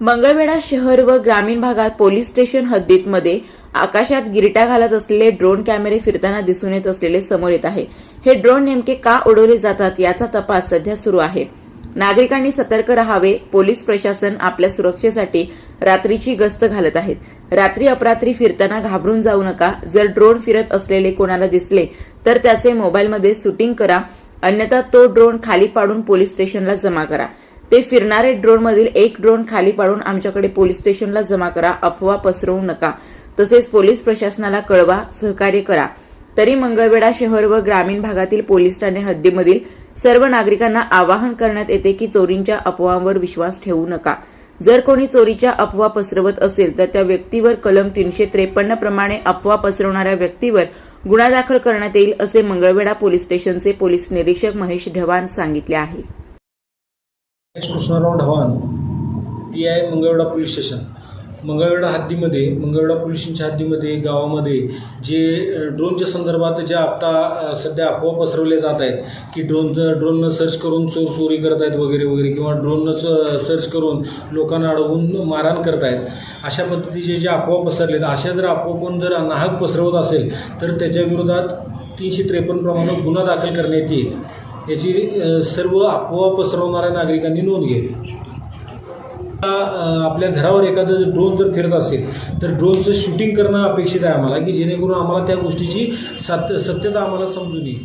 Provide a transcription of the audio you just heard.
मंगळवेढा शहर व ग्रामीण भागात पोलीस स्टेशन हद्दीतमध्ये आकाशात गिरट्या घालत असलेले ड्रोन कॅमेरे फिरताना दिसून येत असलेले समोर येत आहे. हे ड्रोन नेमके का उडवले जातात याचा तपास सध्या सुरू आहे. नागरिकांनी सतर्क राहावे पोलीस प्रशासन आपल्या सुरक्षेसाठी रात्रीची गस्त घालत आहेत. रात्री अपरात्री फिरताना घाबरून जाऊ नका. जर ड्रोन फिरत असलेले कोणाला दिसले तर त्याचे मोबाईलमध्ये शूटिंग करा. अन्यथा तो ड्रोन खाली पाडून पोलीस स्टेशनला जमा करा. ते फिरणारे ड्रोनमधील एक ड्रोन खाली पाडून आमच्याकडे पोलीस स्टेशनला जमा करा अफवा पसरवू नका. तसेच पोलीस प्रशासनाला कळवा सहकार्य करा. तरी मंगळवेढा शहर व ग्रामीण भागातील पोलीस ठाणे हद्दीमधील सर्व नागरिकांना आवाहन करण्यात येते की चोरींच्या अफवांवर विश्वास ठेवू नका. जर कोणी चोरीच्या अफवा पसरवत असेल तर त्या व्यक्तीवर कलम तीनशे त्रेपन्न प्रमाणे अफवा पसरवणाऱ्या व्यक्तीवर गुन्हा दाखल करण्यात येईल असे मंगळवेढा पोलीस स्टेशनचे पोलीस निरीक्षक महेश ढवाण सांगितले आहे. Krishnarao Dhawan T I Mangalwedha police station Mangalwedha हद्दीमध्ये Mangalvedha पोलिसांच्या हद्दीमध्ये गावामध्ये जे ड्रोनच्या संदर्भात ज्या आत्ता सध्या अफवा पसरवल्या जात आहेत की ड्रोनचं ड्रोननं सर्च करून चोर चोरी करत आहेत वगैरे वगैरे किंवा ड्रोननं सर्च करून लोकांना अडवून मारहाण करत आहेत अशा पद्धतीचे जे अफवा पसरलेत अशा जर अफवा कोण जर नाहक पसरवत असेल तर त्याच्या विरोधात तीनशे त्रेपन्न प्रमाणात गुन्हा दाखल करण्यात येईल. याची सर्व अफवा पसरवणाऱ्या नागरिकांनी नोंद घ्यावी आपल्या घरावर एखादं ड्रोन जर फिरत असेल तर ड्रोनचं शूटिंग करणं अपेक्षित आहे आम्हाला की जेणेकरून आम्हाला त्या गोष्टीची सत्य सत्यता आम्हाला समजून येईल.